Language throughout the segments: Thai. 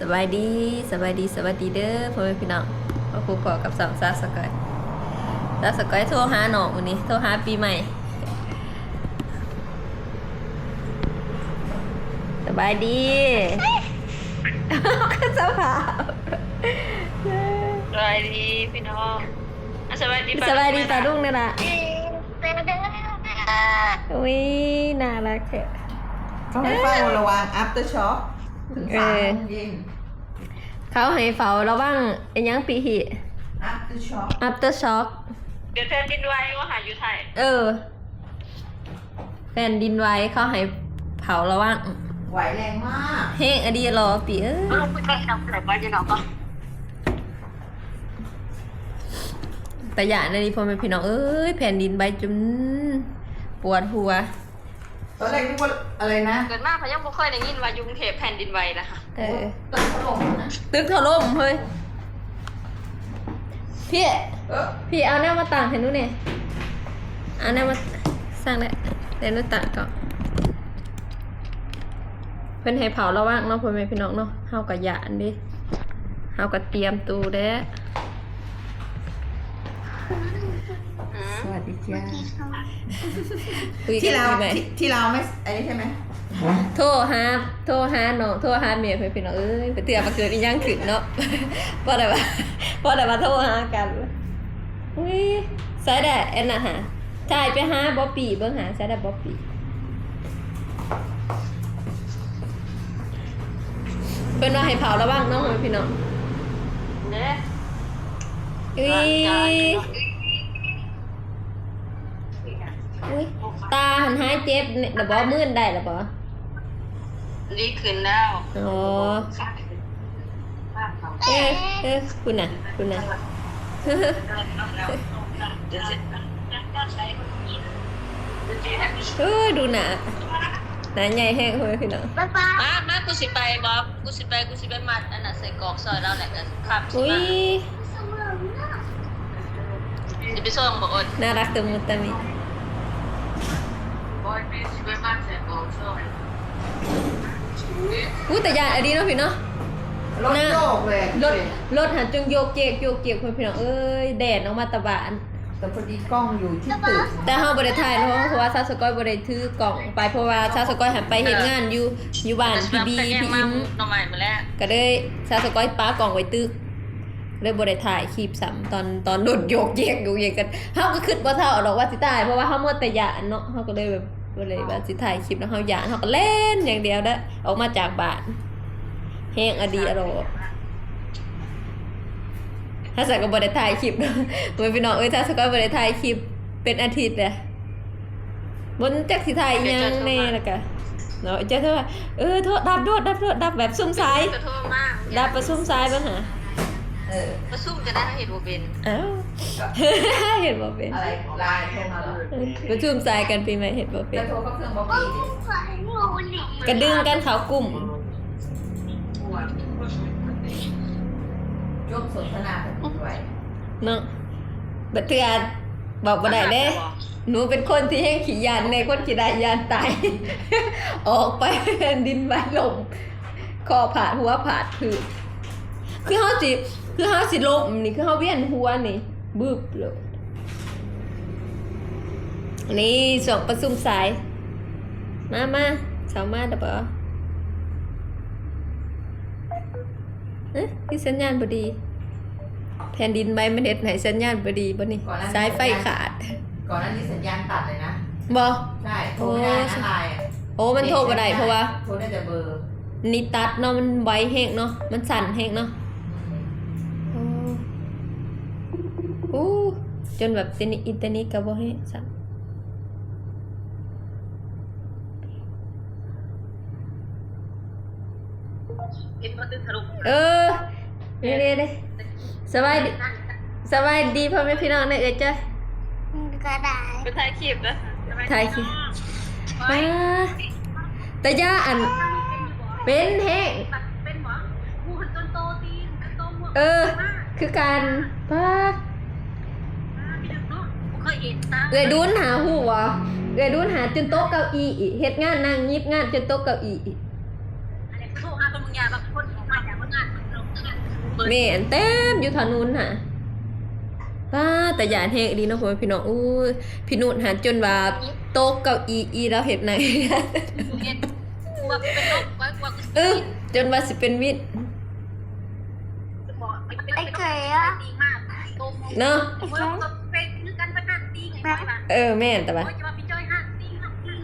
สบายดีสบายดีสวัสดีเด้อพ่อแม่พี่น้องมาพบกับกับสาวซาสกอยซาสกอยโทรหาหนองวันนี้โทรหาปีใหม่สบายดีก็สภาพสวัสดีพี่น้องอะสวัสดีสบายดีตาลุงนี่ล่ะอุ้ยน่ารักแท้เขาให้เฝ้าระวัง after shock ถึงสามโมงเย็น เขาให้เฝ้าระวังไอ้หยังปีหิ after shock after shock เดี๋ยวแทนดินไว้ว่าหาอยู่ไทยเออ แผ่นดินไหวเขาให้เผาระวังไหวแรงมากเฮ้งอดีรอปีเอ้ยลงไปใกล้น้ำไหลบ้านยังน้องก็แต่อย่าในนี้พ่อแม่พี่น้องเอ้ยแผ่นดินไหวจนปวดหัว ตอนแรกนึกว่าอะไรนะเกิดมากเขายังไม่ค่อยได้ยินว่ายุงเทพแผ่นดินไหวนะคะเออ ตึกถล่มนะตึกถล่มเฮ้ย พี่ เออพี่เอาแนวมาต่างให้หนูเนี่ยเอาแนวมาสร้างได้เดี๋ยวหนูตัดก่อนเพิ่นให้เผาระวังเนาะพ่อแม่พี่น้องเนาะเฮากับหยานดิเฮากับเตรียมตูเด้อส วัสดีจ้าคุยกัที่นเราปีใหม่ที่ที่เราไม่อันนี้ใช่ไหมโทรหาโทรหาน้องโทรหาเมียเพื่อนพี่น้องเอ้ยไปเตือนมาเกิดอีหยังขึ้นเนาะพอได้ว่าพอได้มาโทรหากันอุ้ยใส่ได้เอ็นน่ะหาใช่ไปหาบ๊อบปี้เบิ่งหาใส่ได้บ๊อบปี้เพิ่นว่าให้เผาระวังเนาะพี่น้องเนี่ยอุ้ย อุ้ยตาหันหายเจ็บเนี่ยระบ่มื่นได้ระบ่ดีขึ้นแล้วอ๋อเอ้ยเอ้ยคุณน่ะ คุณน่ะเอ้ยดูหนาหนาใหญ่แห้งเลยพี่น้องมามากูสิไปบ๊อบกูสิไปกูสิไปมัดอันน่ะใส่กรอกซอยแล้วแหละกันครับสิอุ้ยมาจะไปส่งบ่อดน่ารักตะมุตะมิบ อยไปสิไปมัดใส่กรอกซอยอู้แต่ยานอันนี้เนาะพี่เนาะรถโยกเลยรถรถหันจงโยกเจกโยกเจกเพื่อนพี่น้องเอ้ยแดดออกมาตะบานแต่พอดีกล้องอยู่ที่ตึกแต่เฮาบ่ได้ถ่ายเนาะเพราะว่าซาสกอยบ่ได้ถือกล่องไปเพราะว่าซาสกอยหันไปเฮ็ดงานอยู่อยู่บ้านพี่บีพี่อิมน้องใหม่มาแล้วก็เลยซาสกอยป้ากล่องไว้ตึกเลยบ่ได้ถ่ายคลิปซ้ำตอนตอนโดดโยกเยกโยกเยกกันเฮาก็คิดบ่เท่าดอกว่าสิตายเพราะว่าเฮาหมดแต่ยานเนาะเฮาก็เลยแบบ บ่เลยว่าสิถ่ายคลิปแล้วเฮายานเฮาก็เล่นอย่างเดียวเด้อออกมาจากบ้านแฮงอดีอรอถ้าสักก็บ่ได้ถ่ายคลิปเนาะเว้ยพี่น้องเอ้ยถ้าสักก็บ่ได้ถ่ายคลิปเป็นอาทิตย์เลยบนจักสิถ่ายอิหยังแน่แล้วก็เนาะจะเท่าว่าเออโทษดับโดดดับโดดดับแบบซุ่มซ้ายกระโทษมากดับไปซุ่มซ้ายบ้างหะ เออมาซุ่มจะได้เห็นว่าเป็นอ้าวเห็นบ่เป็นอะไรไลน์โทรมาเหรอไปซุ่มซ้ายกันปีใหม่เห็นบ่เป็จะนโทรเข้าเครื่องบ๊อบบี้ดิกระดึงกันเขากลุ่มยกสนทนากันด้วยเนาะบัดเทือนบอกบ่ได้เด้หนูเป็นคนที่แห้งขี้ยานในคนขี้ได้ยานตาย ออกไปแผ่นดินไหวลมคอผาดหัวผาดคือ คือเฮาสิ คือเฮาสิลมนี่คือเฮาเวียนหัวนี่บึบเลยนี่ส่งประชุมสาย มามาสาวมาเด้อบ่เอ๊ะคือสัญญาณบ่ดีแผ่นดินไหวมันเฮ็ดให้สัญญาณบ่ดีบ่นี่สายไฟขาดก่อนหน้านี้สัญญาณตัดเลยนะ บ่ใช่โทรไม่ได้นะไลน์อะโอ้มันโทรบ่ได้เพราะว่า โทรได้แต่เบอร์ นี่ตัดเนาะมันไวแฮงเนาะมันสั่นแฮงเนาะ อ้จนแบบอินอินเทอร์เน็ตก็บ่แฮงสั่นเห็นมาตึ้งทะลุเออเด้เด้เด้สบายดีสบายดีพ่อแม่พี่น้องเด้อเอ้ยจ้ะก็ได้ไปถ่ายคลิปนะถ่ายคลิปป้าแต่ย่าอัน เป็นแฮงเป็นหมอกูหันจนโตตีนจนโตหัวเออ คือการป้าพี่ดึกเนาะกู เคยเห็นตาเอ้ยดุนหาหูวะเอ้ยดุนหาจนโต๊ะเก้าอี้อีกเฮ็ดงานนั่งยิบงานจนโต๊ะเก้าอี้อีกอะไรโทรหาคนมึงยาแบบคนของมันอย่างมึงไงปิดแม่นเต็มอยู่ทางนู้นน่ะป้าแต่ยานเฮกดีเนาะพ่อแม่พี่น้องอู้ยพี่นุ่นหันจนว่าโต๊ะเก้าอี้อีแล้วเฮ็ดไหนเห็นว่าเป็นนกว่าว่าเออจนว่าสิเป็นวิทย์ไอ้เคยอะดีมากตรงเนาะ ประนันตีไงว่าเออแม่นแต่ว่าโอ้ยจะมาพี่จ้อยห้างตีห้างตี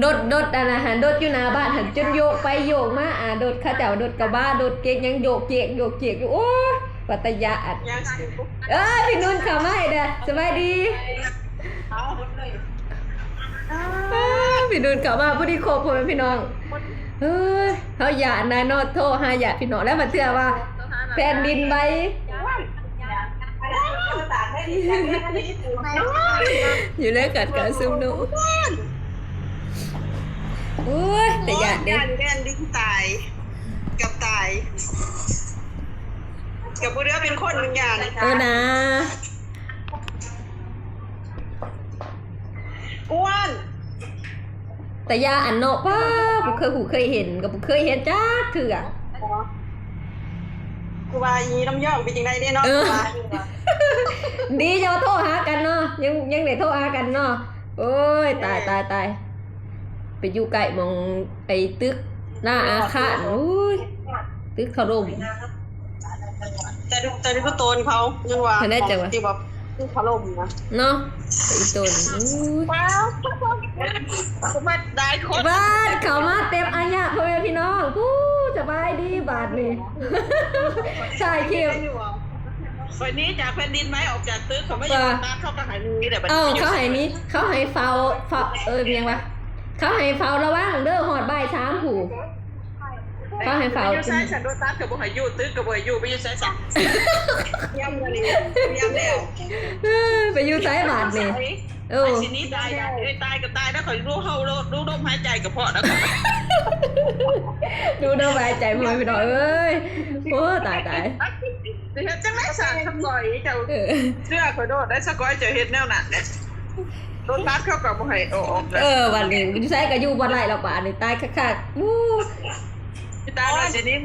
โดดโดดอันนะหันโดดอยู่หน้าบ้านหันจนโยกไปโยกมาอ่าโดดเข้าเจ้าโดดกระบ้าโดดเก๊กยังโยกเก๊กโยกเก๊กอยู่โอ้ยปัตยาอัดยังสิเอ้ยพี่นุ่นเข้ามาให้เด้อสบายดีเอาหมดเลยอ้าวพี่นุ่นเข้ามาพอดีครบพ่อแม่พี่น้องเฮ้ยเฮาหยาดนายโนโทรหาหยาดพี่น้องแล้วมาเทื่อว่าแผ่นดินไหว อยู่ในกัดการซุ่มหนูโอ้ยแต่หยาดเด้แดนดิ้งตายกับตายกับผู้เรือเป็นคนหนึ่งอย่างเออนะอ้วนแต่ยาอันเนาะป้าบุเคยหูเคยเห็นกับบุเคยเห็นจ้าเถื่อ กูว่าอีน้ำย่องเป็นยังไงได้เนาะเออดีจะมาโทรหากันเนาะยังยังได้โทรหากันเนาะโอ้ยตายตายตายไปอยู่ใกล้หมองไอ้ตึกหน้าอาคารอุ้ยตึกถล่ม แต่ดูแต่ดูก็โตนเขายังว่าเขาได้จังวะ ที่แบบเขาล่มนะเนาะไปอีตนอุ้ยว้าวผมมาได้คนบ้านเขามาเต็มอายะพ่อแม่พี่น้องผู้ส บายดีบาทนี่ใช่คิววันนี้จากแผ่นดินไหมออกจากตึกเขาไม่ยอมน้ำเข้ากระหายนี้แต่เอ้าเขาให้นี้เขาให้เฝ้าเฝ้าเออเพียงวะเขาให้เฝ้าระวังเด้อหอดบ่ายสามผู้เขาให้เฝ้าอยู่ใช้ฉันโดนตัดกับบุหายอยู่ตึกกับบุหายอยู่ไปอยู่ใช้ฉันเยี่ยมเลยเยี่ยมแล้วเออไปอยู่ไซบาทนี่ เออไอ้ทีนี้ตายได้ไอ้ตายก็ตายแล้วขอยรู้เฮารู้ลมหายใจกับพ่อแล้วดูเด้อสบายใจพ่อแม่พี่น้องเอ้ยโอ้ตายตายเดี๋ยวจังไรสารทำก่อยเจ้าเออเชื่อขอยโดดได้สักก้อยเจอเฮ็ดแนวนั้นเนี่ยโดนตัดเข้ากับบุหายออกเออวันนี้อยู่ไซก็อยู่บ่ไรแล้วป่านนี่ตายคักๆวู้ ตายแล้วทีนี้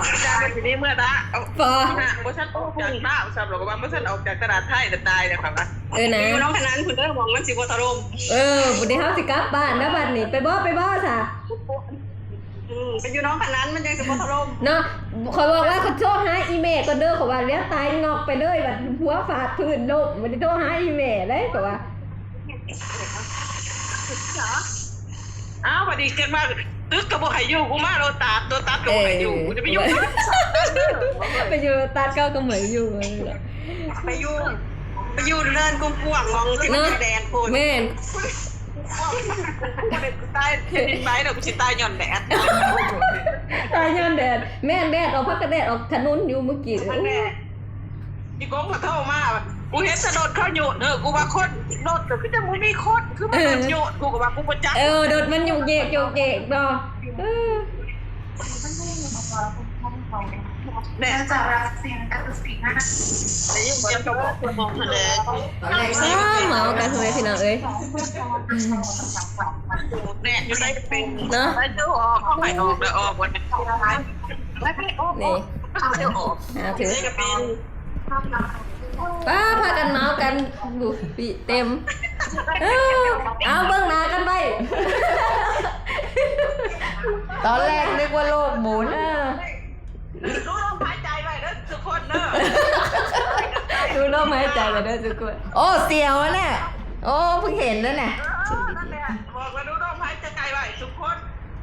ตายแล้วทีนี้เมื่อละพอบ่ฉันออกจากบ้านสำหรับว่าบ่ฉันออกจากตลาดไทยแต่ตายนะครับนะเออนะอยู่น้องพนันคุณเด้อมองมันสิบ่ถล่มเออบุนี้เฮาสิกลับบ้านนะบัดนี้ไปบ่ไปบ่ซะอืมเป็นอยู่น้องพนันมันยังสิบ่ถล่มเนาะขอยบอกว่าเขาโทรหาอีเมลก็เด้อเขาว่าเลี้ยงตายงอกไปเลยบัดหัวฟาดพื้นโลกมันจะโทรหาอีเมลเลยก็ว่าอ้าวพอดีเกินมา ตึกกับบ่ให้อยู่กูมาโดนตัดโดนตัดกับบ่ให้อยู่กูจะไปอยู่ไปอยู่ตัดเก้าก็เหมือนอยู่เลยไปอยู่ไปอยู่เนินกุ้งกวางมองที่มันแดงโคนแม่นตายเห็นไหมเดี๋ยวกูสิตายหย่อนแดดตายย้อนแดดแม่นแดดออกพักกระแดดออกถนนอยู่เมื่อกี้มันแน่พี่กงมาเท่ามากู เห็นสะโดดเข้าโยนเออกูว่าคนโดดก็คือจะมึงมีคนคือมันโดดโยนกูก็ว่ากูประจักษ์เออโดดมันอยู่เยกโยกเยกเนาะเออแน่จะรับเสียงกับสีหน้าแต่ยิ่งกว่าจะบอกคนมองทะเลอ้าวเหมากันทำไมพี่น้องเอ้ยแน่อยู่ในเป็นเนาะไปดูออกเข้าไปออกแล้วออกวันนี้แล้วไปออกนี่เอาเดี๋ยวออกหาถือนี่ก็เป็น ป้าพากันเมากันบุปีเต็ม เออเอาเบิ่งหน้ากันไปตอนแรกนึกว่าโลกหมุน เออรู้ลมหายใจไว้เด้อทุกคนเด้อดูลมหายใจไปด้วยทุกคนโอ้เสียวอะเนี่ยโอ้เพิ่งเห็นแล้วเนี่ยนั่นแหละบอกว่ารู้ลมหายใจไว้ทุกคน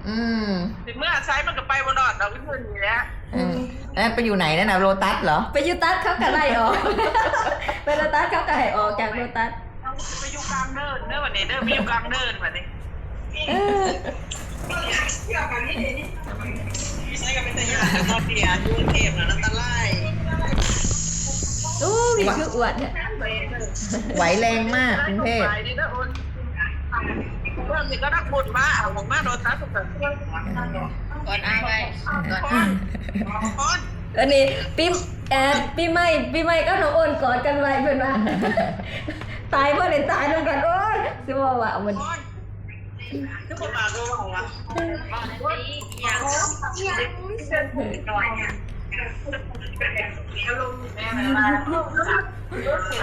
อืม ถึงเมื่อใช้มันก็ไปบนดอดเราขึ้นนี่แหละอืมแล้วไปอยู่ไหนนั่นนะโรตัสเหรอ ไปอยูตัสเขาก็ไล่ออก ไปโรตัสเขาก็ให้ออกจากโรตัสไปอยู่กลางเดินเด้อวันนี้เด้อไปอยู่กลางเดินวันนี้เออเที่ยวกันนี่นี่ใช้กับเป็นตะยานตอนเดียดูเทปนะนันตะไลอู้พี่คืออวดเนี่ยไหวแรงมากกรุงเทพไปนี่เด้อโอนเรื่องนี้ก็นักบุญมาเอาผมมาโดนทัดสุดเลย ก่อนอ้ายไว้ก่อนคนคนอันนี้ปีแอบปีใหม่ปีใหม่ก็น้องโอนกอดกันไว้เพื่อนว่าตายเพื่อนเลยตายลงกันโอ้ยสิว่าว่ามันคนทุกคนมาดูว่าของวะก่อนนี้ยังยังหน่อย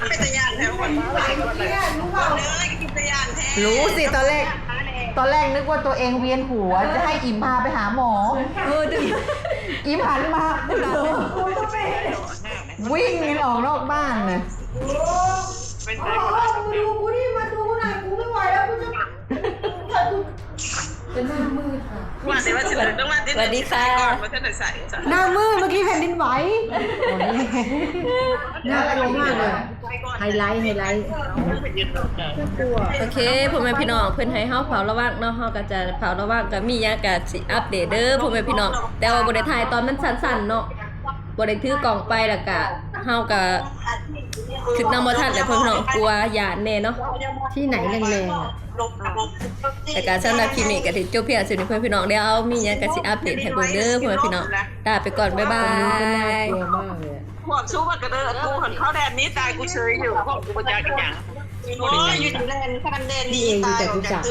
เป็นตะยานแถวคนมาเลยเลยกินตะยานแท้รู้สิตอนแรก ตอนแรกนึกว่าตัวเองเวียนหัว จะให้อิมพาไปหาหมอ เออดึงอิมหันมาเจอวิ่งกันออกนอกบ้านเลยเป็นไงมาสิว่าสิเลยต้องมาที่สวัสดีค่ะ ก่อนมาท่านไหนใส่จ้ะหน้ามืดเมื่อกี้แผ่นดินไหวน่ากลัวมากเลย ไฮไลท์ไฮไลท์โอเคพ่อแม่พี่น้องเพิ่นให้เฮาเผาระวังเนาะเฮาก็จะเผาระวังก็มีหยังก็สิอัปเดตเด้อพ่อแม่พี่น้องแต่ว่าบ่ได้ถ่ายตอนมันสั้นๆเนาะบ่ได้ถือกล่องไปแล้วก็ เฮาก็คิดนำบ่ทันแต่พ่อพี่น้องกลัวย่านแน่เนาะที่ไหนแรงๆอะแต่การสำหรับคลิปนี้ก็ถึงจบเพียงสินี้เพื่อนพี่น้องเดี๋ยวเอามีหยังก็สิอัปเดตให้เบิ่งเด้อเพื่อนพี่น้องลาไปก่อนบ๊ายบาก็น่ายกลัวมากเลยพวกชูมันกระเดิดกูหันเข้าแดนนี้ตายกูเฉยอยู่พวกกูประจักษ์อย่างโอ้ยอยู่แดนคันแดนนี้ตายออกจาก